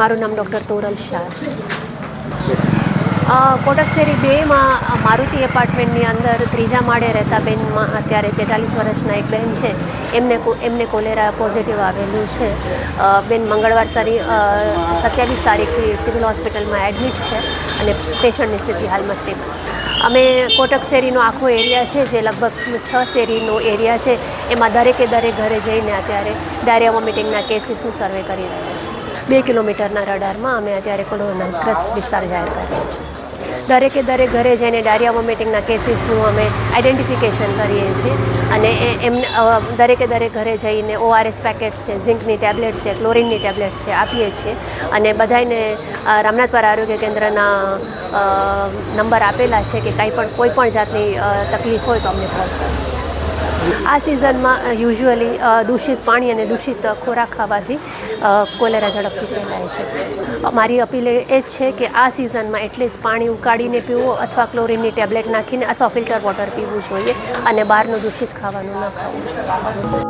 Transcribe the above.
મારું નામ ડૉક્ટર તોરલ શાહ છે. કોટક શેરી બેમાં મારુતિ એપાર્ટમેન્ટની અંદર ત્રીજા માળે રહેતા બેનમાં અત્યારે તેતાલીસ વર્ષના એક બેન છે. એમને એમને કોલેરા પોઝિટિવ આવેલું છે. બેન મંગળવાર સારી સત્યાવીસ તારીખથી સિવિલ હોસ્પિટલમાં એડમિટ છે અને પેશન્ટની સ્થિતિ હાલમાં સ્ટેબલ છે. અમે કોટક શેરીનો આખો એરિયા છે, જે લગભગ છ શેરીનો એરિયા છે. એમાં દરેકે દરેક ઘરે જઈને અત્યારે ડાયરિયામાં વોમિટિંગના કેસીસનું સર્વે કરી રહ્યા છીએ બે કિલોમીટરના રડારમાં અમે અત્યારે કોરોનાગ્રસ્ત વિસ્તાર જાહેર કરીએ છીએ દરેકે દરેક ઘરે જઈને ડાયરિયા વોમિટિંગના કેસીસનું અમે આઈડેન્ટિફિકેશન કરીએ છીએ અને એ એમને દરેકે દરેક ઘરે જઈને ઓઆરએસ પેકેટ્સ છે, ઝિંકની ટેબ્લેટ્સ છે, ક્લોરિનની ટેબ્લેટ્સ છે, આપીએ છીએ અને બધાને રામનાથપર આરોગ્ય કેન્દ્રના નંબર આપેલા છે કે કાંઈ પણ, કોઈ પણ જાતની તકલીફ હોય તો અમને કોલ કરો. આ સિઝનમાં યુઝ્યુઅલી દૂષિત પાણી અને દૂષિત ખોરાક ખાવાથી કોલેરા ઝડપથી ફેલાય છે. મારી અપીલ એ જ છે કે આ સિઝનમાં એટલીસ્ટ પાણી ઉકાળીને પીવું અથવા ક્લોરીનની ટેબ્લેટ નાખીને અથવા ફિલ્ટર વોટર પીવું જોઈએ અને બહારનું દૂષિત ખાવાનું ન ખાવું જોઈએ.